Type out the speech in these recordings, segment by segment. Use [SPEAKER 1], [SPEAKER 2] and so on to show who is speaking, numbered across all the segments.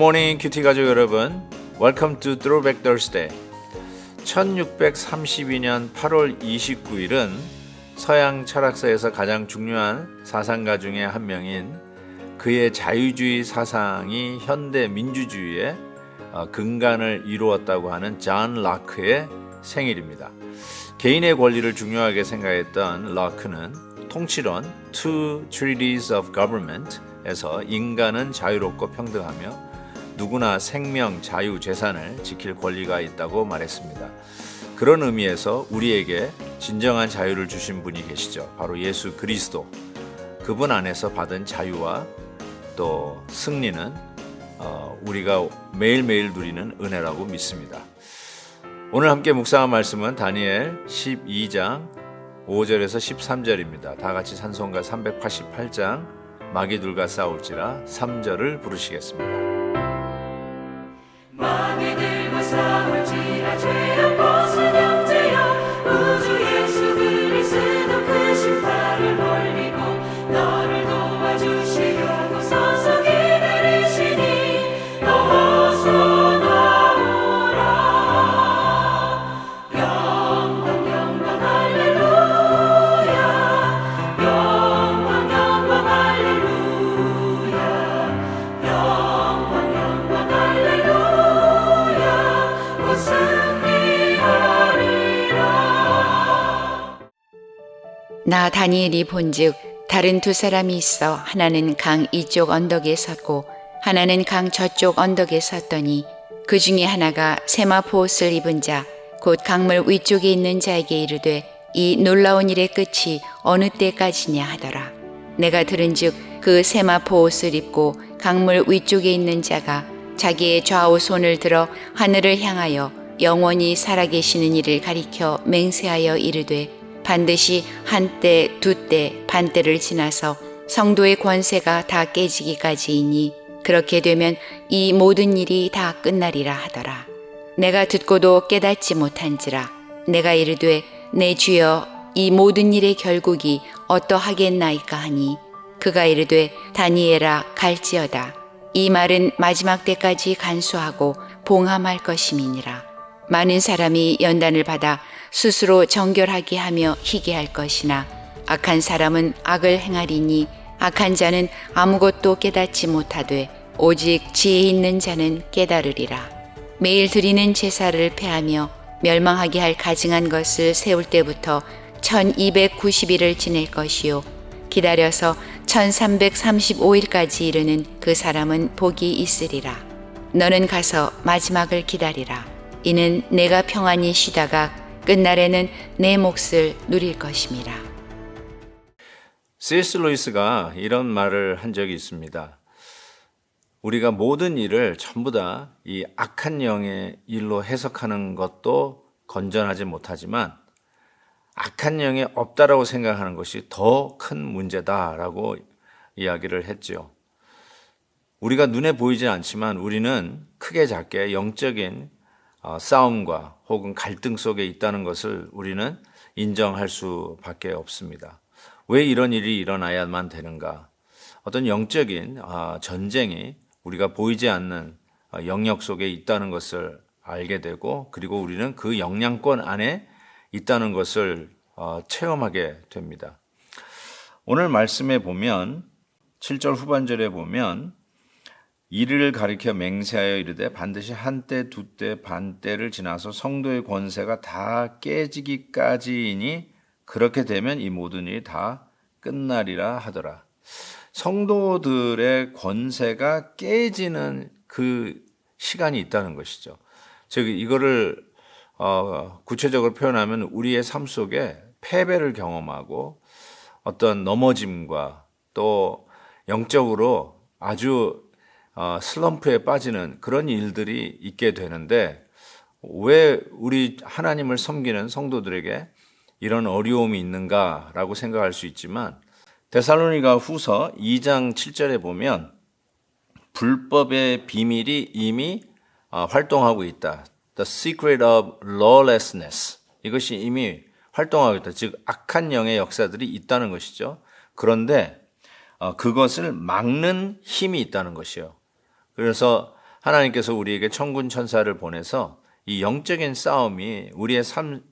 [SPEAKER 1] 굿모닝 큐티 가족 여러분. Welcome to Throwback Thursday. 1632년 8월 29일은 서양 철학사에서 가장 중요한 사상가 중에 한 명인 그의 자유주의 사상이 현대 민주주의의 어, 근간을 이루었다고 하는 존 라크의 생일입니다. 개인의 권리를 중요하게 생각했던 라크는 통치론 Two Treaties of Government에서 인간은 자유롭고 평등하며 누구나 생명, 자유, 재산을 지킬 권리가 있다고 말했습니다. 그런 의미에서 우리에게 진정한 자유를 주신 분이 계시죠. 바로 예수 그리스도. 그분 안에서 받은 자유와 또 승리는 어, 우리가 매일매일 누리는 은혜라고 믿습니다. 오늘 함께 묵상한 말씀은 다니엘 12장 5절에서 13절입니다. 다 같이 찬송가 388장 마귀들과 싸울지라 3절을 부르시겠습니다.
[SPEAKER 2] 나 다니엘이 본즉 다른 두 사람이 있어 하나는 강 이쪽 언덕에 섰고 하나는 강 저쪽 언덕에 섰더니 그 중에 하나가 세마포 옷을 입은 자 곧 강물 위쪽에 있는 자에게 이르되 이 놀라운 일의 끝이 어느 때까지냐 하더라. 내가 들은즉 그 세마포 옷을 입고 강물 위쪽에 있는 자가 자기의 좌우 손을 들어 하늘을 향하여 영원히 살아계시는 이를 가리켜 맹세하여 이르되 반드시 한때, 두때, 반때를 지나서 성도의 권세가 다 깨지기까지이니 그렇게 되면 이 모든 일이 다 끝나리라 하더라. 내가 듣고도 깨닫지 못한지라. 내가 이르되 내 주여 이 모든 일의 결국이 어떠하겠나이까 하니 그가 이르되 다니엘아 갈지어다. 이 말은 마지막 때까지 간수하고 봉함할 것임이니라. 많은 사람이 연단을 받아 스스로 정결하게 하며 희게 할 것이나 악한 사람은 악을 행하리니 악한 자는 아무것도 깨닫지 못하되 오직 지혜 있는 자는 깨달으리라. 매일 드리는 제사를 패하며 멸망하게 할 가증한 것을 세울 때부터 1290일을 지낼 것이요. 기다려서 1335일까지 이르는 그 사람은 복이 있으리라. 너는 가서 마지막을 기다리라. 이는 내가 평안히 쉬다가 끝날에는 내 몫을 누릴 것임이라
[SPEAKER 1] C.S. 루이스가 이런 말을 한 적이 있습니다. 우리가 모든 일을 전부 다 이 악한 영의 일로 해석하는 것도 건전하지 못하지만 악한 영이 없다라고 생각하는 것이 더 큰 문제다라고 이야기를 했지요. 우리가 눈에 보이지 않지만 우리는 크게 작게 영적인 어, 싸움과 혹은 갈등 속에 있다는 것을 우리는 인정할 수밖에 없습니다. 왜 이런 일이 일어나야만 되는가? 어떤 영적인 아, 전쟁이 우리가 보이지 않는 어, 영역 속에 있다는 것을 알게 되고 그리고 우리는 그 영향권 안에 있다는 것을 어, 체험하게 됩니다. 오늘 말씀에 보면 7절 후반절에 보면 이를 가리켜 맹세하여 이르되 반드시 한때 두때 반때를 지나서 성도의 권세가 다 깨지기까지이니 그렇게 되면 이 모든 일이 다 끝나리라 하더라. 성도들의 권세가 깨지는 그 시간이 있다는 것이죠. 즉 이거를 어, 구체적으로 표현하면 우리의 삶 속에 패배를 경험하고 어떤 넘어짐과 또 영적으로 아주 어, 슬럼프에 빠지는 그런 일들이 있게 되는데 왜 우리 하나님을 섬기는 성도들에게 이런 어려움이 있는가라고 생각할 수 있지만 데살로니가 후서 2장 7절에 보면 불법의 비밀이 이미 어, 활동하고 있다. The secret of lawlessness. 이것이 이미 활동하고 있다. 즉 악한 영의 역사들이 있다는 것이죠. 그런데 어, 그것을 막는 힘이 있다는 것이요. 그래서 하나님께서 우리에게 천군 천사를 보내서 이 영적인 싸움이 우리의 삶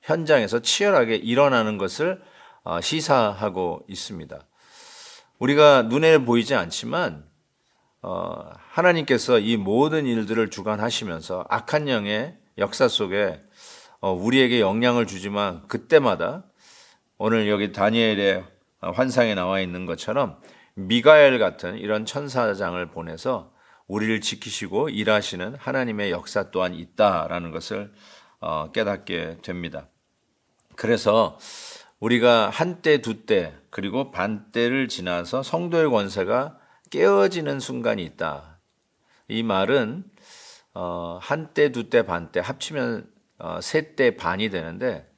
[SPEAKER 1] 현장에서 치열하게 일어나는 것을 어, 시사하고 있습니다. 우리가 눈에 보이지 않지만 어, 하나님께서 이 모든 일들을 주관하시면서 악한 영의 역사 속에 어, 우리에게 영향을 주지만 그때마다 오늘 여기 다니엘의 환상에 나와 있는 것처럼 미가엘 같은 이런 천사장을 보내서 우리를 지키시고 일하시는 하나님의 역사 또한 있다라는 것을 어, 깨닫게 됩니다. 그래서 우리가 한때 두 때 그리고 반때를 지나서 성도의 권세가 깨어지는 순간이 있다. 이 말은 어, 한때 두 때 반때 합치면 어, 세때 반이 되는데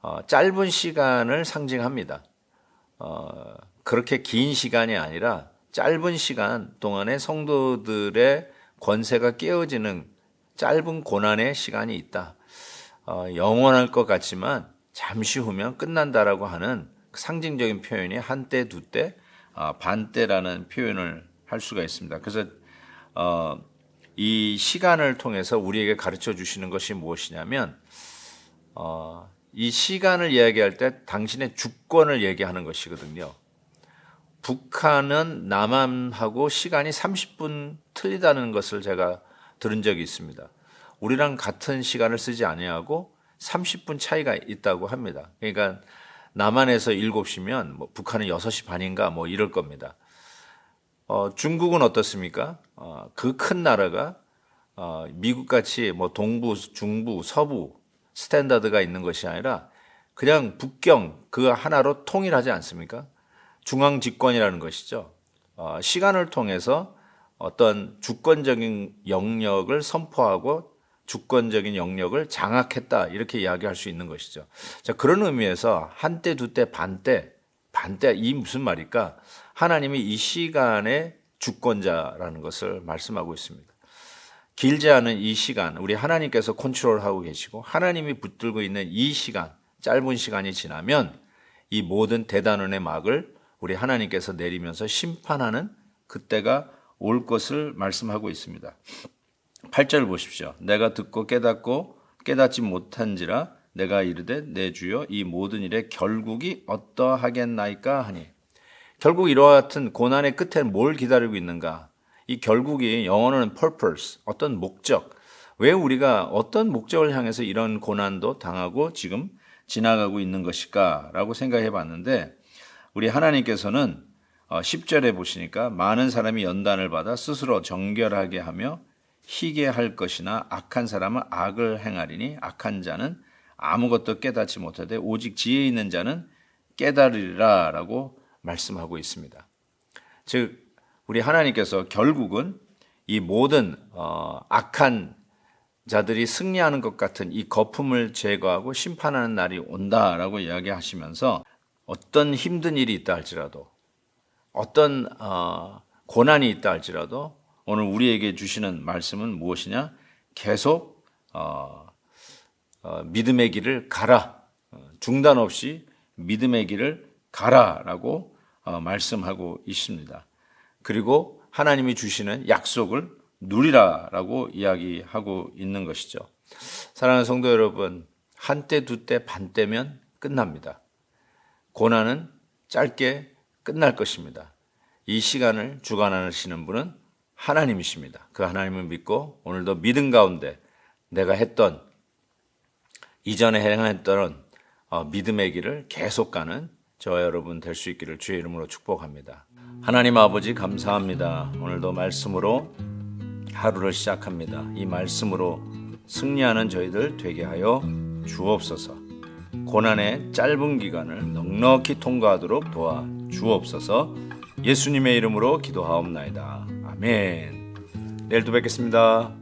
[SPEAKER 1] 어, 짧은 시간을 상징합니다. 어, 그렇게 긴 시간이 아니라 짧은 시간 동안에 성도들의 권세가 깨어지는 짧은 고난의 시간이 있다. 어, 영원할 것 같지만 잠시 후면 끝난다라고 하는 상징적인 표현이 한때, 두때, 아, 반때라는 표현을 할 수가 있습니다. 그래서 어, 이 시간을 통해서 우리에게 가르쳐 주시는 것이 무엇이냐면 어, 이 시간을 이야기할 때 당신의 주권을 얘기하는 것이거든요. 북한은 남한하고 시간이 30분 틀리다는 것을 제가 들은 적이 있습니다. 우리랑 같은 시간을 쓰지 아니하고 30분 차이가 있다고 합니다. 그러니까 남한에서 7시면 뭐 북한은 6시 반인가 뭐 이럴 겁니다. 어, 중국은 어떻습니까? 어, 그 큰 나라가 어, 미국 같이 뭐 동부, 중부, 서부 스탠다드가 있는 것이 아니라 그냥 북경 그 하나로 통일하지 않습니까? 중앙 집권이라는 것이죠. 어, 시간을 통해서 어떤 주권적인 영역을 선포하고 주권적인 영역을 장악했다 이렇게 이야기할 수 있는 것이죠. 자 그런 의미에서 한때 두때 반때 반때 이 무슨 말일까? 하나님이 이 시간의 주권자라는 것을 말씀하고 있습니다. 길지 않은 이 시간, 우리 하나님께서 컨트롤하고 계시고 하나님이 붙들고 있는 이 시간, 짧은 시간이 지나면 이 모든 대단원의 막을 우리 하나님께서 내리면서 심판하는 그때가 올 것을 말씀하고 있습니다. 8절 보십시오. 내가 듣고 깨닫고 깨닫지 못한지라 내가 이르되 내 주여 이 모든 일의 결국이 어떠하겠나이까 하니 결국 이와 같은 고난의 끝에 뭘 기다리고 있는가? 이 결국이 영어로는 purpose, 어떤 목적. 왜 우리가 어떤 목적을 향해서 이런 고난도 당하고 지금 지나가고 있는 것일까라고 생각해 봤는데 우리 하나님께서는 10절에 보시니까 많은 사람이 연단을 받아 스스로 정결하게 하며 희게 할 것이나 악한 사람은 악을 행하리니 악한 자는 아무것도 깨닫지 못하되 오직 지혜 있는 자는 깨달으리라 라고 말씀하고 있습니다. 즉 우리 하나님께서 결국은 이 모든 어, 악한 자들이 승리하는 것 같은 이 거품을 제거하고 심판하는 날이 온다라고 이야기하시면서 어떤 힘든 일이 있다 할지라도 어떤 어, 고난이 있다 할지라도 오늘 우리에게 주시는 말씀은 무엇이냐? 계속 어, 어, 믿음의 길을 가라. 어, 중단 없이 믿음의 길을 가라라고 어, 말씀하고 있습니다. 그리고 하나님이 주시는 약속을 누리라라고 이야기하고 있는 것이죠. 사랑하는 성도 여러분, 한때 두때 반때면 끝납니다. 고난은 짧게 끝날 것입니다. 이 시간을 주관하시는 분은 하나님이십니다. 그 하나님을 믿고 오늘도 믿음 가운데 내가 했던 이전에 행했던 어, 믿음의 길을 계속 가는 저와 여러분 될 수 있기를 주의 이름으로 축복합니다. 하나님 아버지 감사합니다. 오늘도 말씀으로 하루를 시작합니다. 이 말씀으로 승리하는 저희들 되게 하여 주옵소서. 고난의 짧은 기간을 넉넉히 통과하도록 도와 주옵소서. 예수님의 이름으로 기도하옵나이다. 아멘. 내일 또 뵙겠습니다.